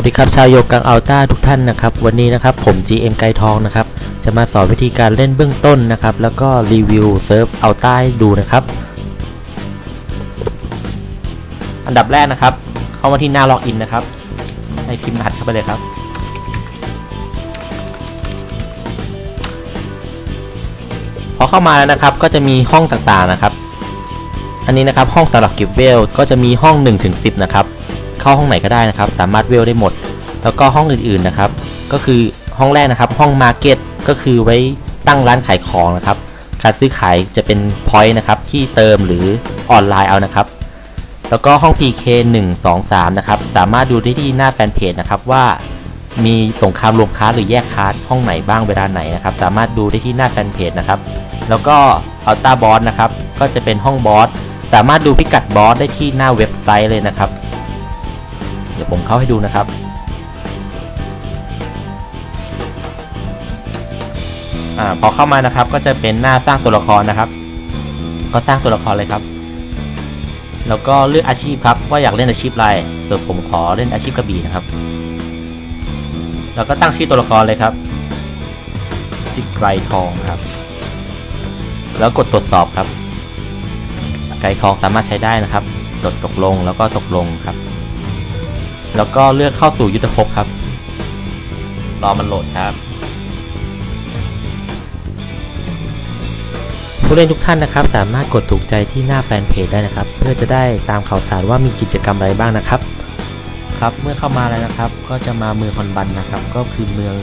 วัสดีครับชาวโยกังอัลต้าทุกท่านนะครับ วันนี้นะครับผม GM ไกทองนะครับ จะมาสอนวิธีการเล่นเบื้องต้นนะครับ แล้วก็รีวิวเซิร์ฟอัลต้าให้ดูนะครับ อันดับแรกนะครับ เข้ามาที่หน้าล็อกอินนะครับ ให้พิมพ์รหัสเข้าไปเลยครับ พอเข้ามาแล้วนะครับ ก็จะมีห้องต่างๆนะครับ อันนี้นะครับห้องสำหรับเก็บเวลก็จะมีห้อง1ถึง10 นะครับ เข้าห้องไหนก็ได้นะครับ สามารถเวลได้หมด แล้วก็ห้องอื่นๆนะครับ ก็คือห้องแรกนะครับ ห้องมาร์เก็ตก็คือไว้ตั้งร้านขายของนะครับ การซื้อขายจะเป็นพอยต์นะครับที่เติมหรือออนไลน์เอานะครับ แล้วก็ห้อง PK 1 2 3นะครับ สามารถดูได้ที่หน้าแฟนเพจนะครับว่ามีสงครามรวมค้าหรือแยกค้าห้องไหนบ้างเวลาไหนนะครับ สามารถดูได้ที่หน้าแฟนเพจนะครับ แล้วก็อัลต้าบอสนะครับ ก็จะเป็นห้องบอส สามารถดูพิกัดบอสได้ที่หน้าเว็บไซต์เลยนะครับ เดี๋ยวผมเข้าให้ดูนะครับ อ่าพอเข้ามานะครับก็จะเป็นหน้าสร้างตัวละครนะครับ ก็สร้างตัวละครเลยครับ แล้วก็เลือกอาชีพครับว่าอยากเล่นอาชีพอะไรโดยผมขอเล่นอาชีพกระบี่นะครับ แล้วก็ตั้งชื่อตัวละครเลยครับชื่อไกรทองครับ แล้วกดตรวจสอบครับไกรทองสามารถใช้ได้นะครับกดตกลงแล้วก็ตกลงครับ แล้วก็เลือกเข้าสู่ยุทธภพครับ รอมันโหลดครับ ผู้เล่นทุกท่านนะครับ สามารถกดถูกใจที่หน้าแฟนเพจได้นะครับ เพื่อจะได้ตามข่าวสารว่ามีกิจกรรมอะไรบ้างนะครับ ครับ เมื่อเข้ามาแล้วนะครับ ก็จะมาเมืองคอนบันนะครับ ก็คือเมือง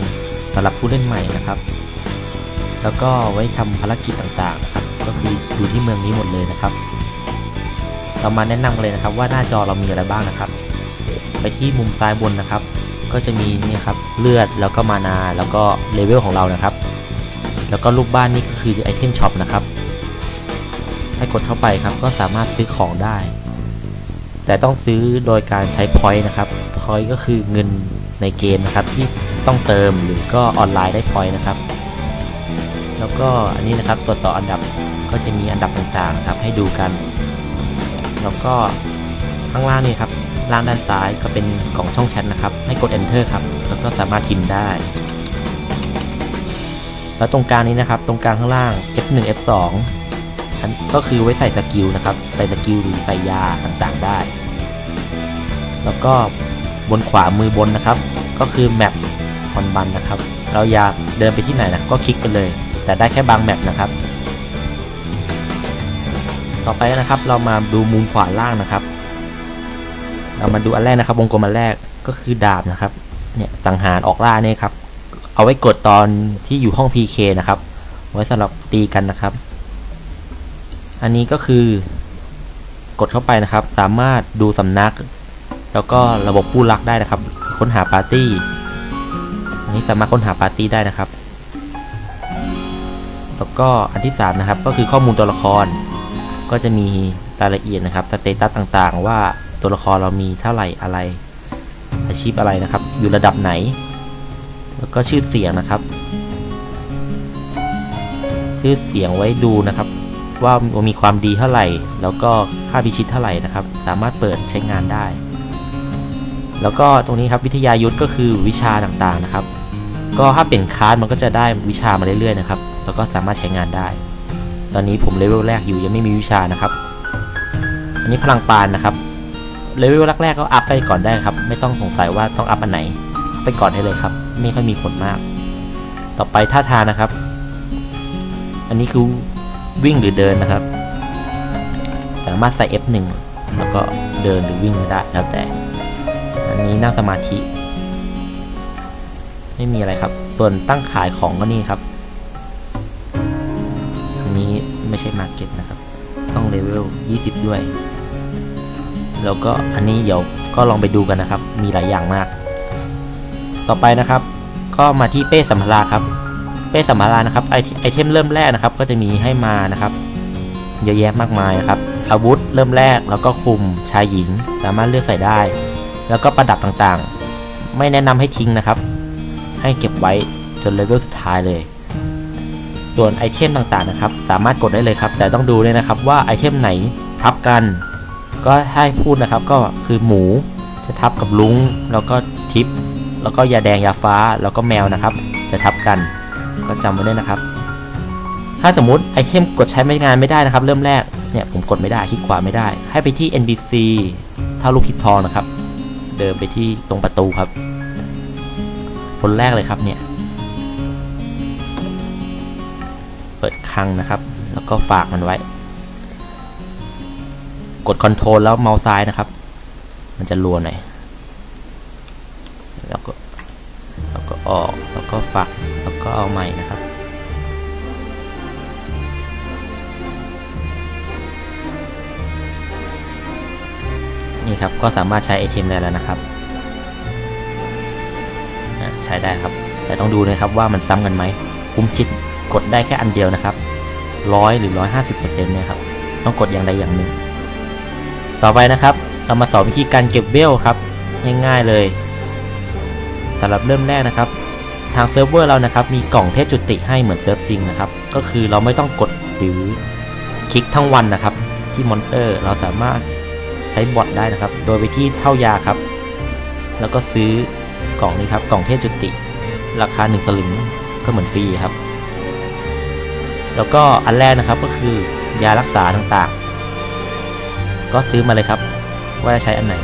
สำหรับผู้เล่นใหม่นะครับ แล้วก็ไว้ทำภารกิจต่างๆนะครับ ก็คืออยู่ที่เมืองนี้หมดเลยนะครับ เรามาแนะนำกันเลยนะครับว่าหน้าจอเรามีอะไรบ้างนะครับ ไปที่มุมซ้ายบนนะครับ ก็จะมีนี่ครับเลือดแล้วก็มานาแล้วก็เลเวลของเรานะครับ แล้วก็รูปบ้านนี่ก็คือไอเทมช็อปนะครับ ให้กดเข้าไปครับก็สามารถซื้อของได้ แต่ต้องซื้อโดยการใช้พอยต์นะครับพอยต์ก็คือเงินในเกมนะครับที่ต้องเติมหรือก็ออนไลน์ได้พอยต์นะครับ แล้วก็อันนี้นะครับตรวจสออันดับก็จะมีอันดับต่างๆนะครับให้ดูกัน แล้วก็ข้างล่างนี่ครับ ล่างด้านซ้ายก็เป็นกล่องช่องแชทนะครับ ให้กด enter ครับ แล้วก็สามารถพิมพ์ได้ แล้วตรงกลางนี้นะครับ ตรงกลางข้างล่าง F1 F2 อันก็คือไว้ใส่สกิลนะครับ ใส่สกิลหรือใส่ยาต่างๆได้ แล้วก็บนขวามือบนนะครับ ก็คือแมปคอนบันนะครับ เราอยากเดินไปที่ไหนนะก็คลิกไปเลย แต่ได้แค่บางแมปนะครับ ต่อไปนะครับเรามาดูมุมขวาล่างนะครับ เรามาดูอันแรกนะครับวงกลมอันแรกก็คือดาบนะครับ เนี่ยสังหารออกล่าเนี่ยครับ เอาไว้กดตอนที่อยู่ห้อง PK นะครับ ไว้สำหรับตีกันนะครับ อันนี้ก็คือกดเข้าไปนะครับ สามารถดูสำนัก แล้วก็ระบบผู้รักได้นะครับ ค้นหาปาร์ตี้ อันนี้สามารถค้นหาปาร์ตี้ได้นะครับ แล้วก็อันที่สามนะครับก็คือข้อมูลตัวละคร ก็จะมีรายละเอียดนะครับสเตตัสต่างๆ ว่า ตัวละครเรามีเท่าไหร่อะไร อาชีพอะไรนะครับ อยู่ระดับไหน แล้วก็ชื่อเสียงนะครับ ชื่อเสียงไว้ดูนะครับ ว่ามีความดีเท่าไหร่ แล้วก็ค่าพิชิตเท่าไหร่นะครับ สามารถเปิดใช้งานได้ แล้วก็ตรงนี้ครับวิทยายุทธก็คือวิชาต่างๆนะครับ ก็ถ้าเปลี่ยนคลาสมันก็จะได้วิชามาเรื่อยๆนะครับ แล้วก็สามารถใช้งานได้ ตอนนี้ผมเลเวลแรกอยู่ยังไม่มีวิชานะครับอันนี้พลังปานนะครับ เลเวลแรกๆก็อัพไปก่อนได้ครับ ไม่ต้องสงสัยว่าต้องอัพอันไหน ไปก่อนได้เลยครับ ไม่ค่อยมีผลมาก ต่อไปท่าทางนะครับ อันนี้คือวิ่งหรือเดินนะครับ สามารถใส่ F1 แล้วก็เดินหรือวิ่งได้แล้วแต่ อันนี้นั่งสมาธิ ไม่มีอะไรครับ ส่วนตั้งขายของก็นี่ครับ อันนี้ไม่ใช่มาร์เก็ตนะครับ ต้องเลเวล 20 ด้วย แล้วก็อันนี้เดี๋ยวก็ลองไปดูกันนะครับ มีหลายอย่างมาก ต่อไปนะครับ ก็มาที่เป้สัมภาระครับ เป้สัมภาระนะครับไอไอเทมเริ่มแรกนะครับ ก็จะมีให้มานะครับ เยอะแยะมากมายนะครับ อาวุธเริ่มแรกแล้วก็คุมชายหญิง สามารถเลือกใส่ได้ แล้วก็ประดับต่างๆ ไม่แนะนำให้ทิ้งนะครับ ให้เก็บไว้จนเลเวลสุดท้ายเลยส่วนไอเทมต่างๆนะครับ สามารถกดได้เลยครับ แต่ต้องดูด้วยนะครับว่าไอเทมไหนทับกัน ก็ให้พูดนะครับก็คือหมูจะทับกับลุงแล้วก็ทิป แล้วก็ยาแดงยาฟ้าแล้วก็แมวนะครับ จะทับกัน ก็จำไว้ด้วยนะครับ ถ้าสมมติไอเทมกดใช้ไม่งานไม่ได้นะครับ เริ่มแรกเนี่ยผมกดไม่ได้คลิกขวาไม่ได้ ให้ไปที่ NPC เท่าลูกคิดทองนะครับ เดินไปที่ตรงประตูครับ คนแรกเลยครับเนี่ย เปิดคังนะครับ แล้วก็ฝากมันไว้ กดคอนโทรลแล้วเมาส์ซ้ายนะครับ มันจะรัวหน่อยแล้วก็แล้วก็ออกแล้วก็ฝากแล้วก็เอาใหม่นะครับ นี่ครับก็สามารถใช้ไอเทมได้แล้วนะครับใช้ได้ครับ แต่ต้องดูนะครับว่ามันซ้ำกันไหมคุ้มชิดกดได้แค่อันเดียวนะครับร้อยหรือร้อยห้าสิบเปอร์เซ็นต์เนี่ยครับ ต้องกดอย่างใดอย่างหนึ่ง ต่อไปนะครับ เรามาสอนวิธีการเก็บเวลครับ ง่ายๆเลยสำหรับเริ่มแรกนะครับ ทางเซิร์ฟเวอร์เรานะครับมีกล่องเทพจุติให้เหมือนเซิร์ฟจริงนะครับ ก็คือเราไม่ต้องกดหรือคลิกทั้งวันนะครับ ที่มอนเตอร์เราสามารถใช้บอทได้นะครับ โดยไปที่เท่ายาครับ แล้วก็ซื้อกล่องนี้ครับกล่องเทพจุติ ราคา1สลึงก็เหมือนฟรีครับ แล้วก็อันแรกนะครับก็คือยารักษาต่างๆ ก็ซื้อมาเลยครับ ว่าจะใช้อันไหน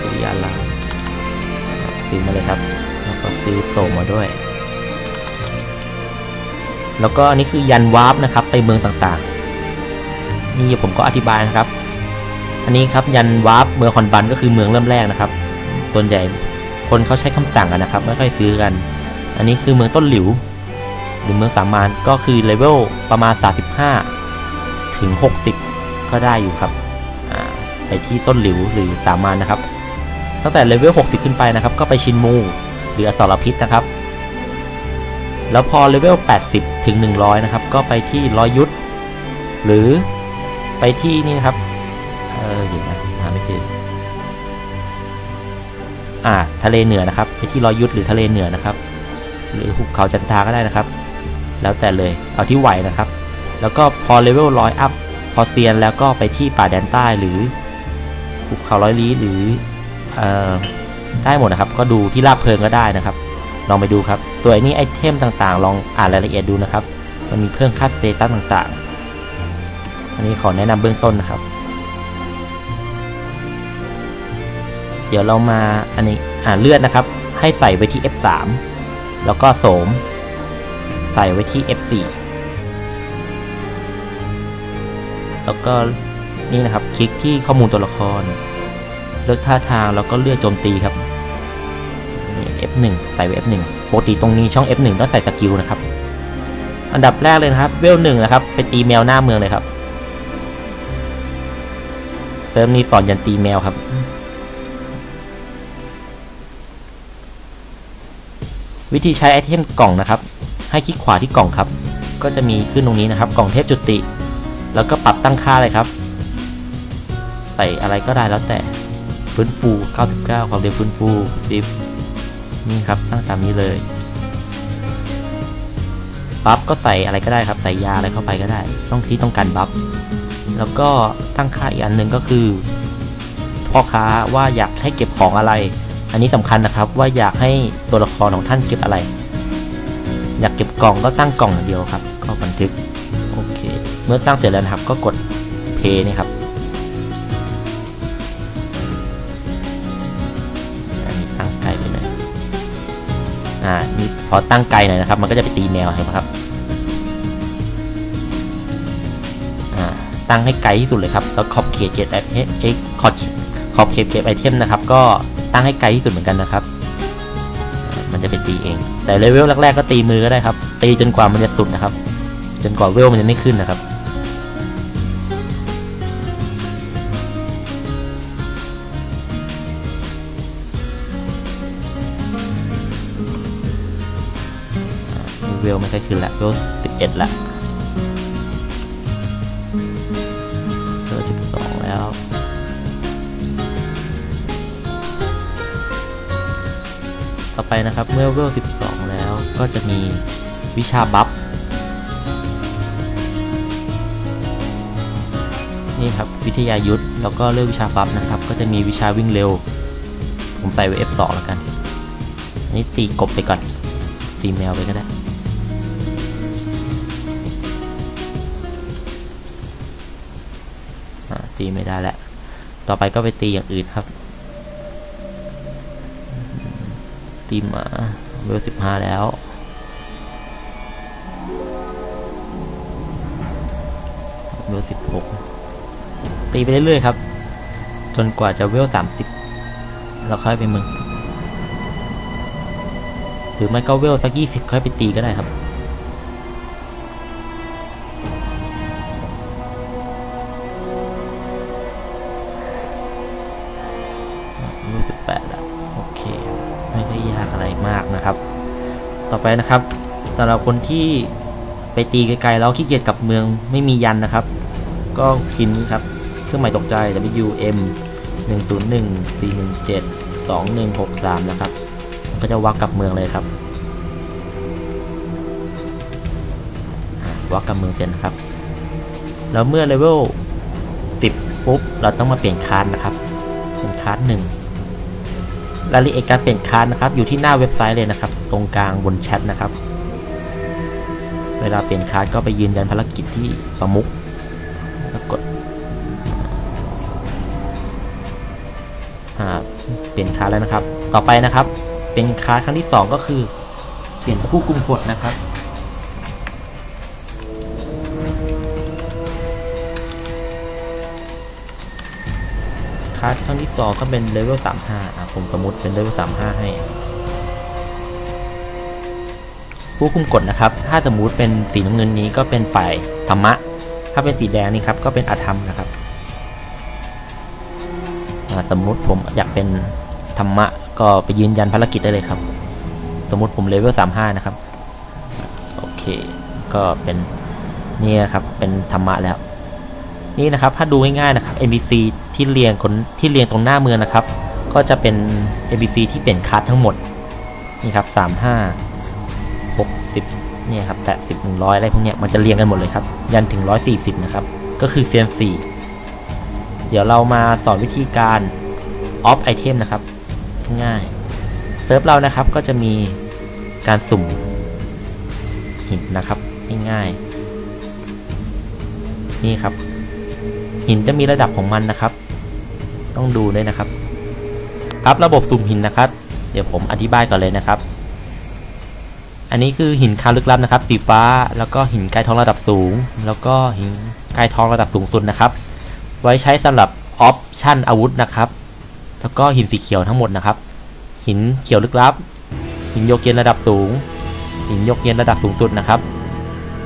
ซื้อยาลาซื้อมาเลยครับ แล้วก็ซื้อโสมมาด้วย แล้วก็อันนี้คือยันวาร์ปนะครับ ไปเมืองต่างๆ นี่ผมก็อธิบายนะครับ อันนี้ครับยันวาร์ปเมืองคอนบันก็คือเมืองเริ่มแรกนะครับส่วนใหญ่คนเขาใช้คำสั่งกันนะครับ ไม่ค่อยซื้อกัน อันนี้คือเมืองต้นหลิว หรือเมืองสามานก็คือเลเวลประมาณ 35 ถึง 60 ก็ได้อยู่ครับไปที่ต้นหลิวหรือสามานนะครับ ตั้งแต่เลเวล 60 ขึ้นไปนะครับ ก็ไปชินมูหรืออสรพิษนะครับ แล้วพอเลเวล 80 ถึง 100 นะครับ ก็ไปที่ร้อยยุทธหรือไปที่นี่นะครับ เออเดี๋ยวนะหาไม่เจออ่าทะเลเหนือนะครับ ไปที่ร้อยยุทธหรือทะเลเหนือนะครับ หรือหุบเขาจันทาก็ได้นะครับ แล้วแต่เลยเอาที่ไหวนะครับ แล้วก็พอเลเวลร้อยอัพ อเซียนแล้วก็ไปที่ป่าแดนใต้หรือหุบเขาร้อยลี้หรืออได้หมดนะครับ ก็ดูที่ราบเพลิงก็ได้นะครับ ลองไปดูครับ ตัวนี้ไอเทมต่างๆ ลองอ่านรายละเอียดดูนะครับ มันมีเพิ่มค่าสเตตัสต่างๆ อันนี้ขอแนะนำเบื้องต้นนะครับ เดี๋ยวเรามาอันนี้อ่าเลือดนะครับ ให้ใส่ไว้ที่ F3 แล้วก็โสม ใส่ไว้ที่ F4 แล้วก็นี่นะครับคลิกที่ข้อมูลตัวละคร เลือกท่าทางแล้วก็เลือกโจมตีครับนี่ F1 ใส่ไว้ F1 ปกติตรงนี้ช่อง F1 ต้องใส่สกิลนะครับ อันดับแรกเลยนะครับเวลหนึ่งนะครับไปตีแมวหน้าเมืองเลยครับเซิร์ฟนี้สอนยันตีแมวครับวิธีใช้ไอเทมกล่องนะครับ ให้คลิกขวาที่กล่องครับ ก็จะมีขึ้นตรงนี้นะครับ กล่องเทพจุติ แล้วก็ปรับตั้งค่าเลยครับ ใส่อะไรก็ได้แล้วแต่ฟื้นฟู 99 ความเร็วฟื้นฟู10นี่ครับตั้งตามนี้เลยบัฟก็ใส่อะไรก็ได้ครับ ใส่ยาอะไรเข้าไปก็ได้ ต้องที่ต้องการบัฟแล้วก็ตั้งค่าอีกอันหนึ่งก็คือ พ่อค้าว่าอยากให้เก็บของอะไร อันนี้สำคัญนะครับว่าอยากให้ตัวละครของท่านเก็บอะไร อยากเก็บกล่องก็ตั้งกล่องอย่างเดียวครับ ก็บันทึก มื่อตั้งเสร็จแล้วนะครับ ก็กด play นี่ครับอันนี้ตั้งไกลไปหน่อยอ่านี่พอตั้งไกลหน่อยนะครับ มันก็จะไปตีแมวเห็นไหมครับอ่าตั้งให้ไกลที่สุดเลยครับแล้วขอบเขตเก็บไอเทมเอ็กขอบขอบเขตเก็บไอเทมนะครับ ก็ตั้งให้ไกลที่สุดเหมือนกันนะครับ มันจะเป็นตีเอง แต่เลเวลแรกๆก็ตีมือก็ได้ครับ ตีจนกว่ามันจะสุดนะครับ จนกว่าเวลมันจะไม่ขึ้นนะครับ ลไม่ค่อยขึ้นละเวลสิบเอ็ดละเวลสิบสองแล้วต่อไปนะครับเมื่อเวล12แล้วก็จะมีวิชาบัฟนี่ครับวิทยายุทธแล้วก็เลือกวิชาบัฟนะครับ ก็จะมีวิชาวิ่งเร็ว ผมใส่ไว้ F2 แล้วกัน อันนี้ตีกบไปก่อนตีแมวไปก็ได้ ตีไม่ได้แล้วต่อไปก็ไปตีอย่างอื่นครับ ตีหมาเบลสิบห้าแล้วเวลสิบหกตีไปเรื่อยๆครับ จนกว่าจะเวลสามสิบแล้วค่อยไปมึง หรือไม่ก็เวลสักยี่สิบค่อยไปตีก็ได้ครับ ต่อไปนะครับสำหรับคนที่ไปตีไกลๆแล้วขี้เกียจกลับเมืองไม่มียันนะครับ ก็พิมพ์นี้ครับเครื่องหมายตกใจ WM 101 417 2163 นะครับ ก็จะวักกลับเมืองเลยครับ วักกลับเมืองเสร็จนะครับ แล้วเมื่อเลเวล10ปุ๊บ เราต้องมาเปลี่ยนคาร์ดนะครับ เป็นคาร์ดหนึ่งรายละเอียดการเปลี่ยนคาร์ดนะครับ อยู่ที่หน้าเว็บไซต์เลยนะครับ ตรงกลางบนแชทนะครับ เวลาเปลี่ยนคาร์ดก็ไปยืนยันภารกิจที่ประมุขแล้วกดเปลี่ยนคาร์ดแล้วนะครับ ต่อไปนะครับ เป็นคาร์ดครั้งที่สองก็คือเปลี่ยนผู้กุมกฎนะครับคาร์ดครั้งที่สองก็เป็นเลเวลสามห้าอะผมสมมติเป็นเลเวลสามห้าให้ ผู้คุมกฎนะครับ ถ้าสมมุติเป็นสีน้ำเงินนี้ก็เป็นฝ่ายธรรมะ ถ้าเป็นสีแดงนี่ครับก็เป็นอาธรรมนะครับสมมุติผมอยากเป็นธรรมะ ก็ไปยืนยันภารกิจได้เลยครับ สมมุติผมเลเวลสามห้านะครับ โอเค ก็เป็นนี่นะครับ เป็นธรรมะแล้ว นี่นะครับถ้าดูง่ายๆนะครับ NPC ที่เรียงคนที่เรียงตรงหน้าเมืองนะครับ ก็จะเป็น NPC ที่เปลี่ยนคัสทั้งหมด นี่ครับสามห้า เนี่ยครับแปดสิบหนึ่งร้อยอะไรพวกเนี้ยมันจะเรียงกันหมดเลยครับ ยันถึงร้อยสี่สิบนะครับ ก็คือเซียนสี่เดี๋ยวเรามาสอนวิธีการออฟไอเทมนะครับ ง่ายเซิร์ฟเรานะครับก็จะมีการสุ่มหินนะครับง่ายๆนี่ครับ หินจะมีระดับของมันนะครับ ต้องดูด้วยนะครับ ครับระบบสุ่มหินนะครับ เดี๋ยวผมอธิบายก่อนเลยนะครับ อันนี้คือหินคาลึกลับนะครับสีฟ้าแล้วก็หินกล้ท้องระดับสูง แล้วก็หินกล้ท้องระดับสูงสุดนะครับ ไว้ใช้สำหรับออปชั่นอาวุธนะครับ แล้วก็หินสีเขียวทั้งหมดนะครับ หินเขียวลึกลับ หินโยกเย็นระดับสูง หินโยกเย็นระดับสูงสุดนะครับ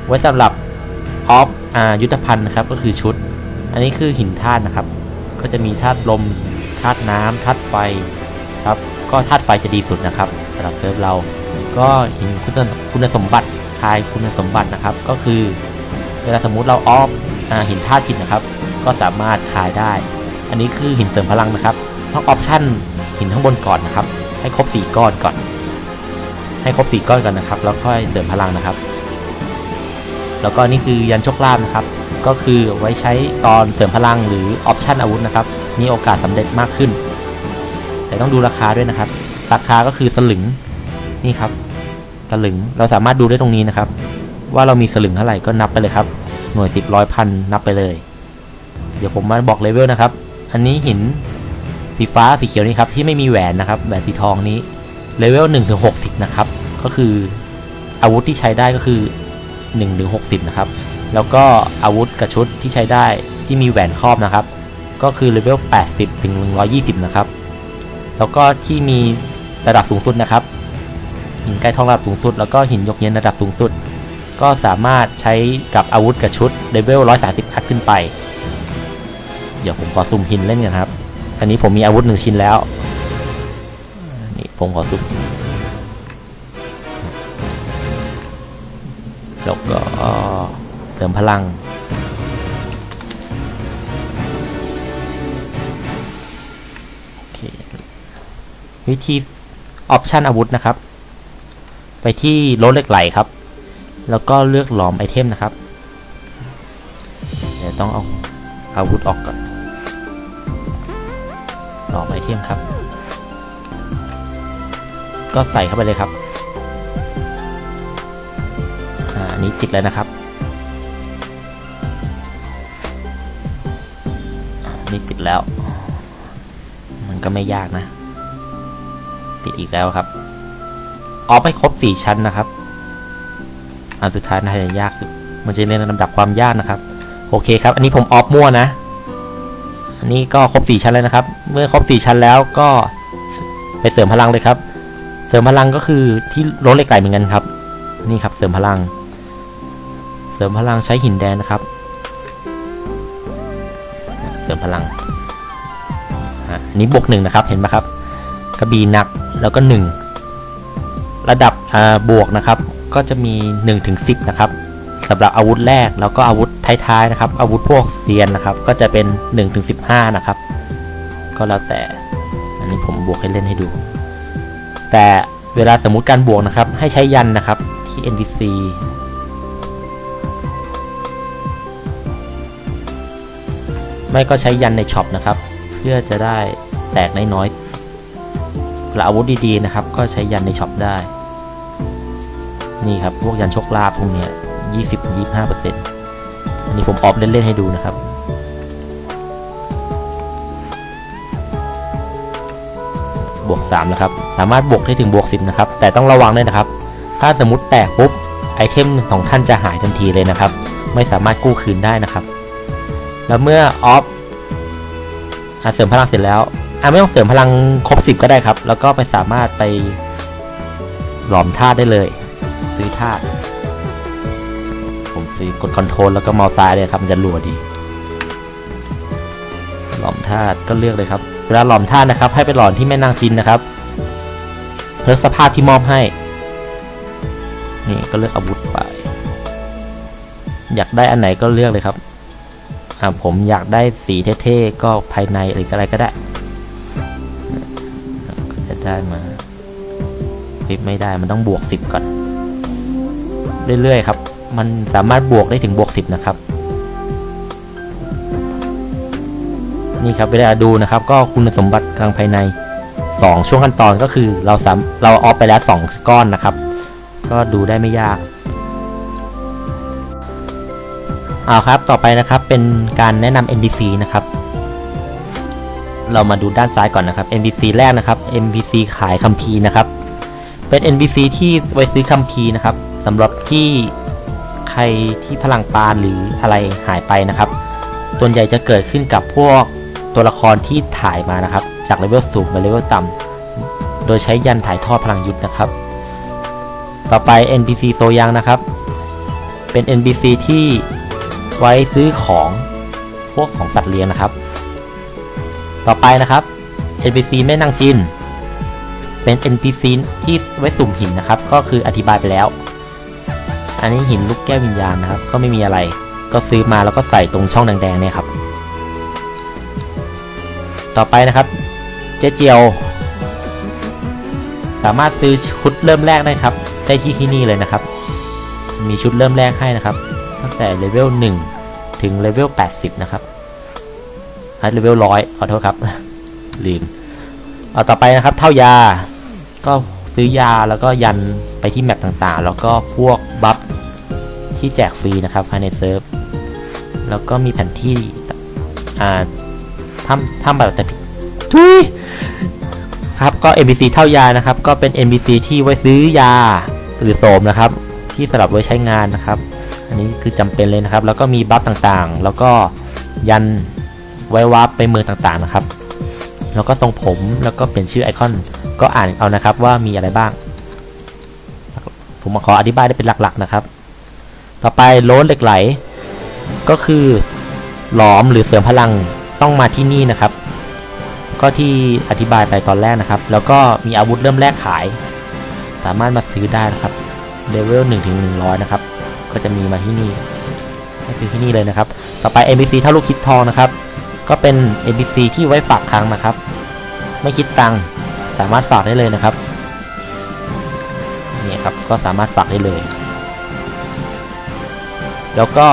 ไว้สำหรับออฟอ่ายุทธภัณฑ์นะครับก็คือชุด อันนี้คือหินธาตุนะครับ ก็จะมีธาตุลมธาตุน้ำธาตุไฟครับ ก็ธาตุไฟจะดีสุดนะครับสำหรับเซิร์ฟเรา ก็หินคุณคุณสมบัติคลายคุณสมบัตินะครับ ก็คือเวลาสมมุติเราออฟหินธาตุผิดนะครับ ก็สามารถคลายได้ อันนี้คือหินเสริมพลังนะครับต้องออปชั่นหินข้างบนก่อนนะครับ ให้ครบสี่ก้อนก่อน ให้ครบสี่ก้อนก่อนนะครับ แล้วค่อยเสริมพลังนะครับ แล้วก็นี่คือยันโชคลาภนะครับ ก็คือไว้ใช้ตอนเสริมพลังหรือออปชั่นอาวุธนะครับ มีโอกาสสำเร็จมากขึ้น แต่ต้องดูราคาด้วยนะครับ ราคาก็คือสลึงนี่ครับสลึงเราสามารถดูได้ตรงนี้นะครับ ว่าเรามีสลึงเท่าไหร่ก็นับไปเลยครับ หน่วยสิบร้อยพันนับไปเลย เดี๋ยวผมมาบอกเลเวลนะครับ อันนี้หินสีฟ้าสีเขียวนี่ครับที่ไม่มีแหวนนะครับแหวนสีทองนี้เลเวลหนึ่งถึงหกสิบนะครับ ก็คืออาวุธที่ใช้ได้ก็คือหนึ่งถึงหกสิบนะครับ แล้วก็อาวุธกับชุดที่ใช้ได้ที่มีแหวนครอบนะครับ ก็คือเลเวลแปดสิบถึงหนึ่งร้อยี่สิบนะครับ แล้วก็ที่มีระดับสูงสุดนะครับ หินใกล้ทองระดับสูงสุด แล้วก็หินยกเย็นระดับสูงสุด ก็สามารถใช้กับอาวุธกับชุดเลเวลร้อยสาสิบอัพขึ้นไป เดี๋ยวผมขอซูมหินเล่นกันครับ อันนี้ผมมีอาวุธหนึ่งชิ้นแล้ว นี่ผมขอซูมแล้วก็เติมพลัง วิธีออปชันอาวุธนะครับ ไปที่รถเหล็กไหลครับ แล้วก็เลือกหลอมไอเทมนะครับ เดี๋ยวต้องเอาอาวุธออกก่อนหลอมไอเทมครับ ก็ใส่เข้าไปเลยครับ อ่าอันนี้ติดแล้วนะครับอ่านี่ติดแล้ว มันก็ไม่ยากนะ ติดอีกแล้วครับออฟให้ครบสี่ชั้นนะครับ อันสุดท้ายน่าจะยากมันจะเรียงลำดับความยากนะครับ โอเคครับ อันนี้ผมออฟมั่วนะ อันนี้ก็ครบสี่ชั้นแล้วนะครับ เมื่อครบสี่ชั้นแล้วก็ไปเสริมพลังเลยครับ เสริมพลังก็คือที่รถเหล็กไหลเหมือนกันครับ นี่ครับ เสริมพลัง เสริมพลังใช้หินแดงนะครับ เสริมพลังอันนี้บวกหนึ่งนะครับ เห็นไหมครับ กระบี่หนัก แล้วก็หนึ่งระดับบวกนะครับ ก็จะมี 1 ถึง 10 นะครับสำหรับอาวุธแรกแล้วก็อาวุธท้ายๆนะครับ อาวุธพวกเซียนนะครับ ก็จะเป็น1ถึง15 นะครับ ก็แล้วแต่ อันนี้ผมบวกให้เล่นให้ดู แต่เวลาสมมุติการบวกนะครับ ให้ใช้ยันนะครับที่ NPC ไม่ก็ใช้ยันในช็อปนะครับ เพื่อจะได้แตกน้อยๆ และอาวุธดีๆนะครับ ก็ใช้ยันในช็อปได้ นี่ครับพวกยันโชคลาภพวกเนี้ยยี่สิบยี่ห้าเปอร์เซ็นต์อันนี้ผมออฟเล่นๆให้ดูนะครับ บวก3นะครับ สามารถบวกได้ถึงบวก10นะครับ แต่ต้องระวังด้วยนะครับ ถ้าสมมติแตกปุ๊บไอเทมของท่านจะหายทันทีเลยนะครับ ไม่สามารถกู้คืนได้นะครับ แล้วเมื่อออฟเสริมพลังเสร็จแล้ว อะไม่ต้องเสริมพลังครบ10ก็ได้ครับ แล้วก็ไปสามารถไปหลอมธาตุได้เลย ซื้อธาตุผมซื้อกดคอนโทรลแล้วก็เมาส์ซ้ายเลยครับ มันจะรัวดี หลอมธาตุก็เลือกเลยครับ เวลาหลอมธาตุนะครับ ให้ไปหลอมที่แม่นางจินนะครับเลือกสภาพที่มอบให้ นี่ก็เลือกอาวุธไป อยากได้อันไหนก็เลือกเลยครับอ่าผมอยากได้สีเท่ๆก็ภายในหรืออะไรก็ได้ ได้มาคลิปไม่ได้มันต้องบวกสิบก่อน เรื่อยๆครับ มันสามารถบวกได้ถึงบวกสิบนะครับ นี่ครับเวลาดูนะครับ ก็คุณสมบัติกลางภายใน2ช่วงขั้นตอนก็คือเราสามเราออฟไปแล้ว2ก้อนนะครับ ก็ดูได้ไม่ยากเอาครับ ต่อไปนะครับ เป็นการแนะนำ NPC นะครับ เรามาดูด้านซ้ายก่อนนะครับ NPC แรกนะครับ NPC ขายคัมภีร์นะครับ เป็น NPC ที่ไว้ซื้อคัมภีร์นะครับสำหรับที่ใครที่พลังปานหรืออะไรหายไปนะครับ ส่วนใหญ่จะเกิดขึ้นกับพวกตัวละครที่ถ่ายมานะครับ จากเลเวลสูงไปเลเวลต่ำโดยใช้ยันถ่ายทอดพลังยุทธนะครับ ต่อไป NPC โซยังนะครับ เป็น NPC ที่ไว้ซื้อของพวกของสัตว์เลี้ยงนะครับ ต่อไปนะครับ NPC แม่นางจิน เป็น NPC ที่ไว้สุ่มหินนะครับ ก็คืออธิบายไปแล้ว อันนี้หินลูกแก้ววิญญาณนะครับ ก็ไม่มีอะไร ก็ซื้อมาแล้วก็ใส่ตรงช่องแดงๆเนี่ยครับ ต่อไปนะครับ เจ๊เจียว สามารถซื้อชุดเริ่มแรกได้ครับ ได้ที่ที่นี่เลยนะครับ มีชุดเริ่มแรกให้นะครับ ตั้งแต่เลเวล1ถึงเลเวล80 นะครับ ให้เลเวล100ขอโทษครับลืมเอาต่อไปนะครับ เท่ายา ก็ซื้อยาแล้วก็ยันไปที่แมปต่างๆ แล้วก็พวกบัฟที่แจกฟรีนะครับภายในเซิร์ฟแล้วก็มีแผนที่อ่าทำทำแบบแต่ผิดทุยครับก็ NPC เท่ายานะครับ ก็เป็น NPC ที่ไว้ซื้อยาหรือโสมนะครับ ที่สำหรับไว้ใช้งานนะครับ อันนี้คือจำเป็นเลยนะครับ แล้วก็มีบัฟต่างๆ แล้วก็ยัน ไว้วาร์ปไปเมืองต่างๆนะครับ แล้วก็ทรงผมแล้วก็เปลี่ยนชื่อไอคอนก็อ่านเอานะครับว่ามีอะไรบ้าง ผมมาขออธิบายได้เป็นหลักๆนะครับ ต่อไปโลนเหล็กไหล ก็คือหลอมหรือเสริมพลังต้องมาที่นี่นะครับ ก็ที่อธิบายไปตอนแรกนะครับ แล้วก็มีอาวุธเริ่มแรกขาย สามารถมาซื้อได้นะครับเลเวล1ถึง100นะครับ ก็จะมีมาที่นี่ก็คือที่นี่เลยนะครับ ต่อไป NPC เท่าลูกคิดทองนะครับ ก็เป็น NPC ที่ไว้ฝากครั้งนะครับ ไม่คิดตังค์สามารถฝากได้เลยนะครับนี่ครับก็สามารถฝากได้เลย แล้วก็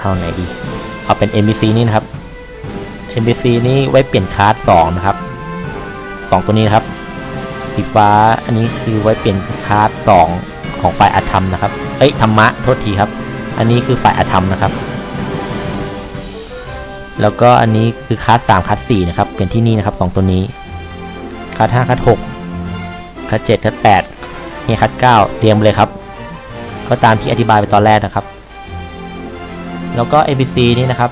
เอาไหนดีเอาเป็น NPC นี่นะครับ NPC นี้ไว้เปลี่ยนคาร์ด2นะครับ 2 ตัวนี้นครับสีฟ้าอันนี้คือไว้เปลี่ยนคาสสองของฝ่ายอาธรรมนะครับ เอ้ยธรรมะโทษทีครับ อันนี้คือฝ่ายอาธรรมนะครับ แล้วก็อันนี้คือคลาสสามคลาสสี่นะครับเปลี่ยนที่นี่นะครับสองตัวนี้คลาสห้าคลาสหกคลาสเจ็ดคลาสแปดนี่คลาสเก้าเตรียมเลยครับ ก็ตามที่อธิบายไปตอนแรกนะครับ แล้วก็ NPC นี่นะครับ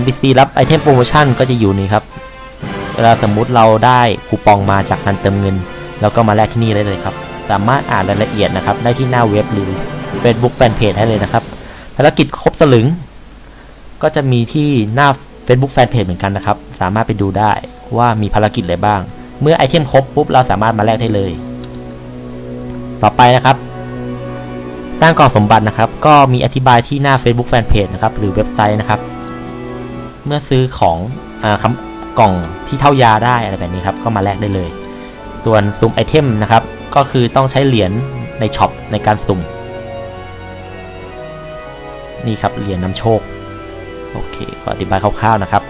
NPC รับไอเทมโปรโมชั่นก็จะอยู่นี่ครับเวลาสมมุติเราได้คูปองมาจากการเติมเงิน แล้วก็มาแลกที่นี่ได้เลยครับ สามารถอ่านรายละเอียดนะครับ ได้ที่หน้าเว็บหรือ Facebook Fanpage ได้เลยนะครับภารกิจครบสลึง ก็จะมีที่หน้า Facebook Fanpage เหมือนกันนะครับ สามารถไปดูได้ว่ามีภารกิจอะไรบ้าง เมื่อไอเทมครบปุ๊บเราสามารถมาแลกได้เลย ต่อไปนะครับ สร้างกล่องสมบัตินะครับ ก็มีอธิบายที่หน้า Facebook Fanpage นะครับ หรือเว็บไซต์นะครับ เมื่อซื้อของอ่าคำกล่องที่เท่ายาได้อะไรแบบนี้ครับ ก็มาแลกได้เลย ส่วนสุ่มไอเทมนะครับ ก็คือต้องใช้เหรียญในช็อปในการสุ่ม นี่ครับเหรียญนำโชค โอเคก็อธิบายคร่าวๆนะครับ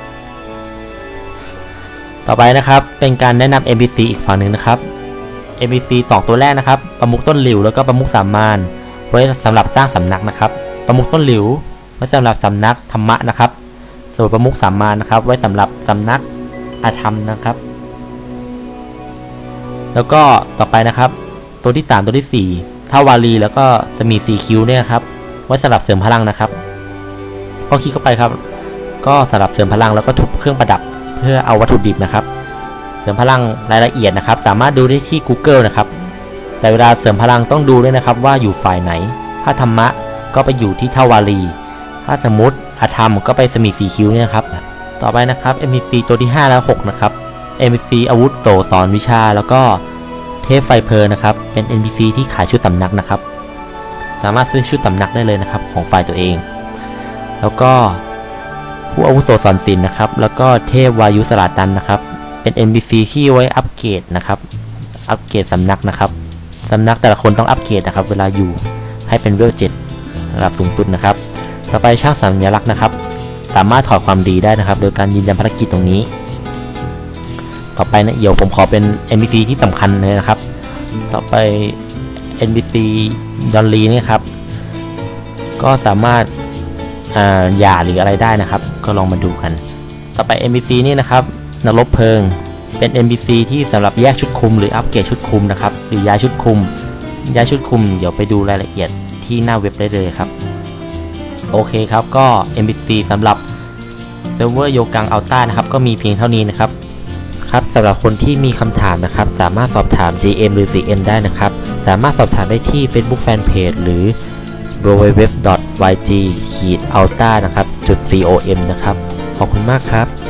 ต่อไปนะครับเป็นการแนะนำ NPC อีกฝั่งหนึ่งนะครับ NPC สองตัวแรกนะครับ ประมุขต้นหลิวแล้วก็ประมุขสามานไว้สำหรับสร้างสำนักนะครับ ประมุขต้นหลิวไว้สำหรับสำนักธรรมะนะครับ ส่วนประมุขสามานนะครับ ไว้สำหรับสำนักอาธรรมนะครับ แล้วก็ต่อไปนะครับ ตัวที่ 3 ตัวที่4ถ้าวาลีแล้วก็จะมี 4 คิวเนี่ยครับ ไว้สำหรับเสริมพลังนะครับ พอคลิกเข้าไปครับ ก็สำหรับเสริมพลังแล้วก็ทุบเครื่องประดับเพื่อเอาวัตถุดิบนะครับ เสริมพลังรายละเอียดนะครับ สามารถดูได้ที่ Google นะครับ แต่เวลาเสริมพลังต้องดูด้วยนะครับว่าอยู่ฝ่ายไหน ถ้าธรรมะก็ไปอยู่ที่เทาวารี ถ้าสมมติอาธรรมก็ไปสมีสีคิ้วเนี่ยนะครับ ต่อไปนะครับ NPC ตัวที่ 5 และ 6 นะครับ NPC อาวุธโตสอนวิชาแล้วก็เทพไฟเพลนนะครับ เป็น NPC ที่ขายชุดสำนักนะครับ สามารถซื้อชุดสำนักได้เลยนะครับ ของฝ่ายตัวเอง แล้วก็ผู้อาวุโสสอนศิลป์นะครับ แล้วก็เทพวายุสลาตันนะครับ เป็น NPC ที่ไว้อัปเกรดนะครับ อัปเกรดสำนักนะครับสำนักแต่ละคนต้องอัปเกรดนะครับ เวลาอยู่ให้เป็นเวลเจ็ดระดับสูงสุดนะครับ ต่อไปช่างสัญลักษณ์นะครับ สามารถถอดความดีได้นะครับ โดยการยืนยันภารกิจตรงนี้ ต่อไปนะเดี๋ยวผมขอเป็น NPC ที่สำคัญเลยนะครับ ต่อไป NPC ดอนลีนี่ครับ ก็สามารถ หย่าหรืออะไรได้นะครับ ก็ลองมาดูกัน ต่อไป NPC นี่นะครับนรบเพลิง เป็น NPC ที่สำหรับแยกชุดคุม หรืออัปเกรดชุดคุมนะครับหรือย้ายชุดคุม ย้ายชุดคุม เดี๋ยวไปดูรายละเอียดที่หน้าเว็บได้เลยครับ โอเคครับก็ NPC สำหรับเซิร์ฟเวอร์โยกังอัลต้านะครับก็มีเพียงเท่านี้นะครับครับสำหรับคนที่มีคำถามนะครับ สามารถสอบถาม GM หรือ CM ได้นะครับ สามารถสอบถามได้ที่ Facebook Fanpage หรือ www.yg-alta นะครับ .com นะครับ ขอบคุณมากครับ